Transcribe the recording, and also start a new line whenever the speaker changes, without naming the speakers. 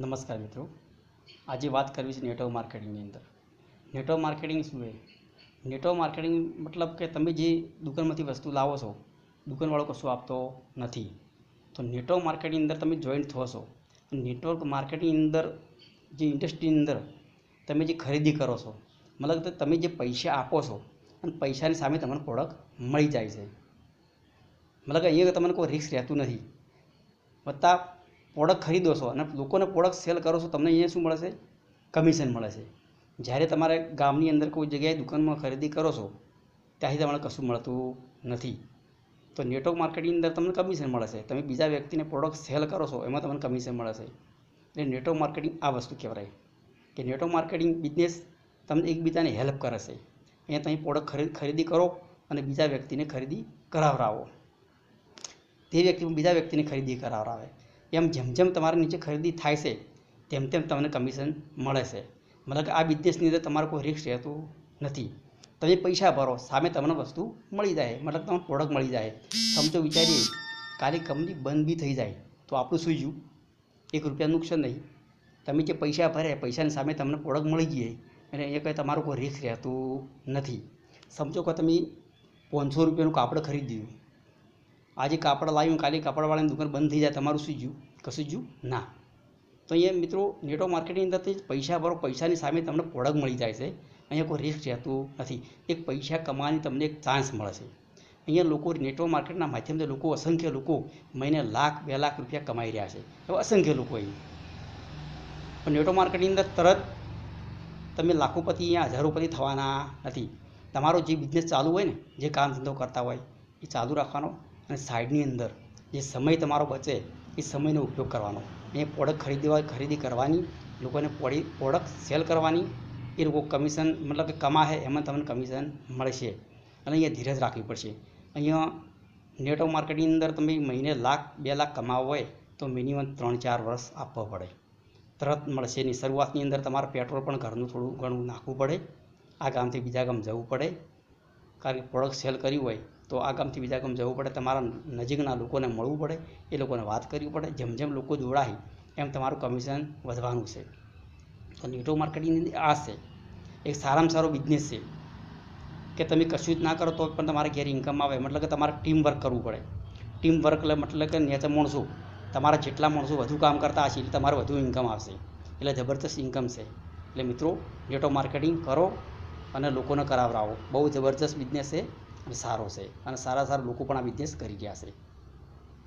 નમસ્કાર મિત્રો. આજે વાત કરવી છે નેટવર્ક માર્કેટિંગની અંદર. નેટવર્ક માર્કેટિંગ શું છે નેટવર્ક માર્કેટિંગ મતલબ કે તમે જે દુકાનમાંથી વસ્તુ લાવો છો, દુકાનવાળો કશું આપતો નથી. તો નેટવર્ક માર્કેટિંગ અંદર તમે જોઈન્ટ થો છો. નેટવર્ક માર્કેટિંગ અંદર, જે ઇન્ડસ્ટ્રીની અંદર તમે જે ખરીદી કરો છો, મતલબ કે તમે જે પૈસા આપો છો, અને પૈસાની સામે તમને પ્રોડક્ટ મળી જાય છે. મતલબ કે અહીંયા તમને કોઈ રિસ્ક રહેતું નથી. વત્તા પ્રોડક્ટ ખરીદો છો અને લોકોને પ્રોડક્ટ સેલ કરો છો, તમને અહીંયા શું મળે છે? કમિશન મળે છે. જ્યારે તમારે ગામની અંદર કોઈ જગ્યાએ દુકાનમાં ખરીદી કરો છો, ત્યાંથી તમને કશું મળતું નથી. તો નેટવર્ક માર્કેટિંગની અંદર તમને કમિશન મળે છે. તમે બીજા વ્યક્તિને પ્રોડક્ટ સેલ કરો છો, એમાં તમને કમિશન મળે છે. એટલે નેટવર્ક માર્કેટિંગ આ વસ્તુ કહેવાય. કે નેટવર્ક માર્કેટિંગ બિઝનેસ તમને એકબીજાને હેલ્પ કરે છે. અહીંયા તમે પ્રોડક્ટ ખરીદ ખરીદી કરો અને બીજા વ્યક્તિને ખરીદી કરાવરાવો. તે વ્યક્તિ બીજા વ્યક્તિને ખરીદી કરાવરાવે. એમ જેમ જેમ તમારે નીચે ખરીદી થાય છે, તેમ તેમ તમને કમિશન મળે છે. મતલબ કે આ બિઝનેસની અંદર તમારું કોઈ રિસ્ક રહેતું નથી. તમે પૈસા ભરો, સામે તમને વસ્તુ મળી જાય. મતલબ તમને પ્રોડક્ટ મળી જાય. સમજો વિચારીએ, કાલે કંપની બંધ બી થઈ જાય, તો આપણું સુઈ જ્યું એક રૂપિયા નુકસાન નહીં. તમે જે પૈસા ભર્યા પૈસાની સામે તમને પ્રોડક્ટ મળી ગઈ અને એ કંઈ તમારું કોઈ રિસ્ક રહેતું નથી. સમજો કે તમે પાંચસો રૂપિયાનું કાપડ ખરીદ્યું. આજે કાપડ લાવ્યું, કાલે કાપડવાળાની દુકાન બંધ થઈ જાય, તમારું શું જ્યું કશું જ્યું ના. તો અહીંયા મિત્રો, નેટવર્ક માર્કેટિંગ અંદરથી પૈસા ભરો, પૈસાની સામે તમને પ્રોડક્ટ મળી જાય છે. અહીંયા કોઈ રિસ્ક રહેતું નથી. એક પૈસા કમાવાની તમને એક ચાન્સ મળે છે. અહીંયા લોકો નેટવર્ક માર્કેટના માધ્યમથી લોકો, અસંખ્ય લોકો મહિને લાખ, બે લાખ રૂપિયા કમાઈ રહ્યા છે. એવા અસંખ્ય લોકો અહીં. પણ નેટવર્ક માર્કેટિંગ અંદર તરત તમે લાખોપતિ અહીંયા હજારોપતિ થવાના નથી. તમારો જે બિઝનેસ ચાલુ હોય ને, જે કામ ધંધો કરતા હોય, એ ચાલુ રાખવાનો અને સાઈડની અંદર જે સમય તમારો બચે એ સમયનો ઉપયોગ કરવાનો. એ પ્રોડક્ટ ખરીદવા, ખરીદી કરવાની, લોકોને પોડી પ્રોડક્ટ સેલ કરવાની, એ લોકો કમિશન મતલબ કે કમાશે એમાં તમને કમિશન મળશે. અને અહીંયા ધીરજ રાખવી પડશે. અહીંયા નેટવર્ક માર્કેટિંગ અંદર તમે મહિને લાખ, બે લાખ કમાવો હોય તો મિનિમમ ત્રણ, ચાર વર્ષ આપવો પડે. તરત મળશે નહીં. શરૂઆતની અંદર તમારે પેટ્રોલ પણ ઘરનું થોડું ઘણું નાખવું પડે. આ ગામથી બીજા ગામ જવું પડે. કારણ કે પ્રોડક્ટ સેલ કર્યું હોય તો આ ગામથી બીજા ગામ જવું પડે, તમારા નજીકના લોકોને મળવું પડે, એ લોકોને વાત કરવી પડે, જેમ જેમ લોકો જોડાય, એમ તમારું કમિશન વધવાનું છે. તો નેટવર્ક માર્કેટિંગની આ છે. એક સારામાં સારો બિઝનેસ છે. કે તમે કશું જ ના કરો તો પણ તમારે ઘેર ઇન્કમ આવે, મતલબ કે તમારે ટીમ વર્ક કરવું પડે. ટીમ વર્ક એટલે મતલબ કે નેચર માણસો, તમારા જેટલા માણસો વધુ કામ કરતા હશે એટલે તમારે વધુ ઇન્કમ આવશે. એટલે જબરદસ્ત ઇન્કમ છે. એટલે મિત્રો નેટવર્ક માર્કેટિંગ કરો અને લોકોને કરાવરાવો બહુ જબરદસ્ત બિઝનેસ છે. સારો છે. અને સારા સારા લોકો પણ આ બિઝનેસ કરી રહ્યા છે.